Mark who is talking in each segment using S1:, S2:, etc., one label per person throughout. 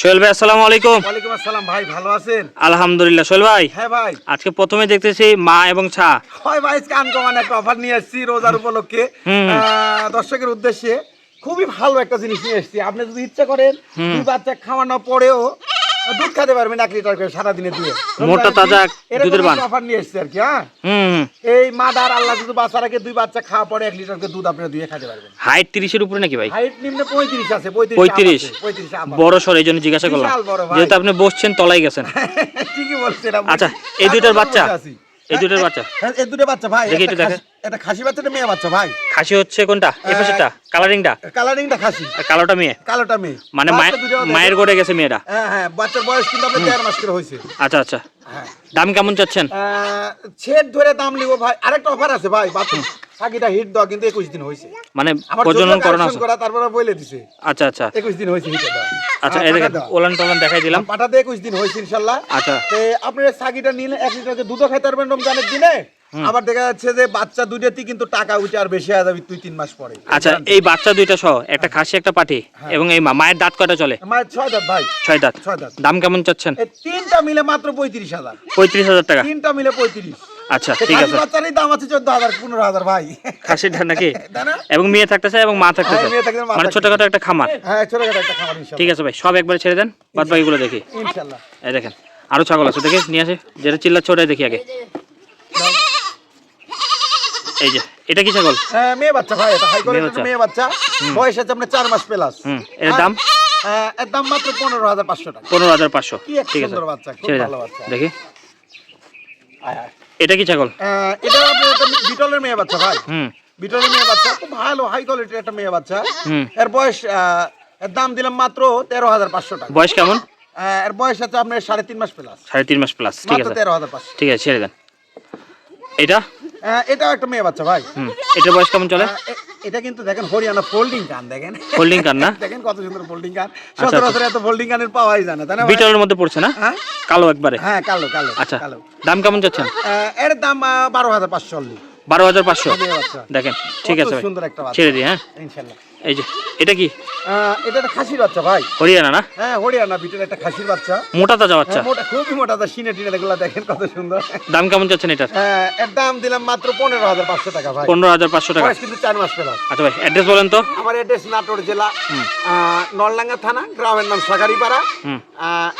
S1: সোহেল ভাই আসসালামু আলাইকুম।
S2: ওয়ালাইকুম আসসালাম ভাই ভালো আছেন?
S1: আলহামদুলিল্লাহ সোহেল ভাই।
S2: হ্যাঁ ভাই।
S1: আজকে প্রথমে দেখতেছি মা এবং ছা।
S2: হয় ভাই কান কমানো একটা অফার নিয়ে এসেছি রোজার উপলক্ষে। দর্শকের উদ্দেশ্যে খুবই ভালো একটা জিনিস নিয়ে এসেছি। আপনি যদি ইচ্ছা করেন দুই বাচ্চা খাওয়ানোর পরেও দুধ খেতে পারবেন এক লিটার করে সারাদিনে দিয়ে।
S1: মোটা তাজা দুধের বান।
S2: অফার নিয়ে এসেছি আর কি হ্যাঁ? এই মাদার আল্লাহ যদি বাচ্চা রাখে দুই বাচ্চা খাওয়া পরে এক লিটার করে দুধ আপনারা দুয়ে খেতে পারবেন।
S1: হাইট তিরিশের উপরে নাকি ভাই?
S2: হাইট নিম্নে পঁয়ত্রিশ আছে পঁয়ত্রিশ
S1: বড় সর এই জন্য জিজ্ঞাসা করলাম। যেহেতু আপনি বসছেন তলাই গেছেন।
S2: ঠিকই বলছেন
S1: আচ্ছা, এই দুইটার বাচ্চা? এই দুইটার বাচ্চা?
S2: হ্যাঁ, এই দুটো বাচ্চা ভাই
S1: দেখি দেখেন।
S2: একটা খাসি বাচ্চা মেয়ে বাচ্চা ভাই।
S1: খাসি হচ্ছে কোনটা? এই পাশেরটা? কালারিংটা?
S2: কালারিংটা খাসি।
S1: আর কালোটা মেয়ে?
S2: কালোটা মেয়ে।
S1: মানে মায়ের গড়ে গেছে মেয়েটা?
S2: হ্যাঁ হ্যাঁ বাচ্চার বয়স কিন্তু আপনার দেড় মাস করে হয়েছে।
S1: আচ্ছা আচ্ছা।
S2: হ্যাঁ।
S1: দাম কেমন চাচ্ছেন?
S2: ছেদ ধরে দাম নিব ভাই। আরেকটা অফার আছে ভাই বাচ্চা সাকিটা হিট দেওয়া কিন্তু একুশ দিন হয়েছে।
S1: মানে প্রজনন করানো আছে?
S2: করা তারপরে বলে দিছে।
S1: আচ্ছা আচ্ছা।
S2: একুশ দিন হয়েছে হিটে দেওয়া।
S1: আচ্ছা
S2: হ্যাঁ,
S1: এই দেখেন ওলান টোলান দেখাই দিলাম।
S2: পাঠাতে একুশ দিন হয়েছে ইনশাল্লাহ।
S1: আচ্ছা।
S2: তে আপনার সাকিটা নিলে এক লিটারকে দুধও খাইতে পারবেন রমজানের দিনে। আবার দেখা যাচ্ছে যে বাচ্চা দুইটাতেই কিন্তু টাকা উঠে আর বেশি হয়ে যাবে দুই তিন মাস পরে।
S1: আচ্ছা এই বাচ্চা দুইটা সহ একটা খাসি একটা পাঠি এবং এই মায়ের দাঁত কয়টা চলে?
S2: মায়ের ছয় দাঁত ভাই।
S1: ছয় দাঁত।
S2: ছয় দাঁত।
S1: দাম কেমন চাচ্ছেন?
S2: তিনটা মিলে মাত্র পঁয়ত্রিশ হাজার।
S1: পঁয়ত্রিশ হাজার টাকা।
S2: তিনটা মিলে পঁয়ত্রিশ।
S1: আচ্ছা ঠিক আছে।
S2: বাচ্চারই দাম আছে চোদ্দ হাজার পনেরো হাজার ভাই।
S1: খাসিটা নাকি? এবং মেয়ে থাকতে থাকতেছে এবং মা থাকতেছে?
S2: হ্যাঁ, মেয়ে থাকতেছে, মা
S1: মানে ছোটখাটো একটা খামার?
S2: হ্যাঁ ছোটখাটো একটা খাবার ইনশাল্লাহ।
S1: ঠিক আছে ভাই সব একবারে ছেড়ে দেন। বাদ বাকিগুলো দেখি।
S2: ইনশাল্লাহ।
S1: এই দেখেন আরও ছাগল আছে দেখি নিয়ে আসে। যেটা চিল্লাচ্ছে ওটাই দেখি আগে। এই যে এটা কি ছাগল?
S2: হ্যাঁ, মেয়ে বাচ্চা ভাই এটা হাই কোয়ালিটির মেয়ে বাচ্চা। বয়স আছে আপনার চার মাস প্লাস
S1: এর দাম?
S2: এর দাম মাত্র পনেরো হাজার পাঁচশো টাকা।
S1: পনেরো হাজার পাঁচশো।
S2: কি এক
S1: ঠিক আছে।
S2: সুন্দর বাচ্চা, খুব ভালো বাচ্চা।
S1: দেখি। এটা কি ছাগল?
S2: এটা আপনার বিটলের মেয়ে বাচ্চা ভাই।
S1: হুম।
S2: বিটলের মেয়ে বাচ্চা খুব ভালো হাই কোয়ালিটির একটা মেয়ে বাচ্চা। এর বয়স এর দাম দিলাম মাত্র তেরো হাজার পাঁচশো টাকা।
S1: বয়স কেমন?
S2: এর বয়স আছে আপনার সাড়ে তিন মাস প্লাস
S1: সাড়ে তিন মাস প্লাস ঠিক আছে।
S2: তেরো হাজার পাঁচশো।
S1: ঠিক আছে ছেড়ে দেন। এটা?
S2: এটাও একটা মেয়ে বাচ্চা ভাই।
S1: এটা এটার বয়স কেমন চলে?
S2: এটা কিন্তু দেখেন হরিয়ানা ফোল্ডিং কান দেখেন।
S1: ফোল্ডিং কান না?
S2: দেখেন কত সুন্দর ফোল্ডিং কান
S1: আচ্ছা।
S2: সচরাচর এত ফোল্ডিং কানের পাওয়াই যায় না তাই না?
S1: বিটলের মধ্যে পড়ছে না?
S2: হ্যাঁ।
S1: কালো একবারে?
S2: হ্যাঁ কালো কালো
S1: আচ্ছা।
S2: কালো।
S1: দাম কেমন চাচ্ছেন
S2: এর দাম বারো হাজার পাঁচশো অনলি।
S1: বারো হাজার পাঁচশো। দেখেন ঠিক আছে ভাই। ছেড়ে দিই হ্যাঁ? এই যে এটা কি?
S2: এটা একটা খাসির বাচ্চা ভাই।
S1: হরিয়ানা না?
S2: হ্যাঁ হরিয়ানা বিটের একটা খাসির বাচ্চা।
S1: মোটা তাজা বাচ্চা।
S2: হ্যাঁ, মোটা খুবই মোটা তা সিনে টিনে এগুলো দেখেন কত সুন্দর।
S1: দাম কেমন চাচ্ছেন এটার?
S2: হ্যাঁ, এর দাম দিলাম মাত্র পনেরো হাজার পাঁচশো টাকা ভাই।
S1: পনেরো হাজার পাঁচশো টাকা।
S2: কিন্তু চার মাস পেলাম।
S1: আচ্ছা ভাই অ্যাড্রেস বলেন তো।
S2: আমার অ্যাড্রেস নাটোর জেলা নলডাঙ্গা থানা গ্রামের নাম সাগারিপাড়া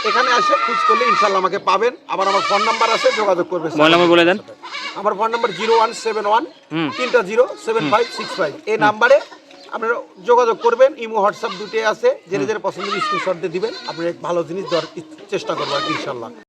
S2: এখানে আসে খোঁজ করলে ইনশাল্লাহ আমাকে পাবেন। আবার আমার ফোন নাম্বার আছে যোগাযোগ করবে।
S1: মোবাইল নাম্বার বলে দেন।
S2: আমার phone number zero one seven one তিনটা zero seven five six five এই নাম্বারে আপনারা যোগাযোগ করবেন ইমো হোয়াটসঅ্যাপ দুটোই আছে। যে নিজের পছন্দের স্ক্রিনশট দিয়ে দিবেন। আপনি এক ভালো জিনিস দেওয়ার চেষ্টা করব আর কি ইনশাল্লাহ।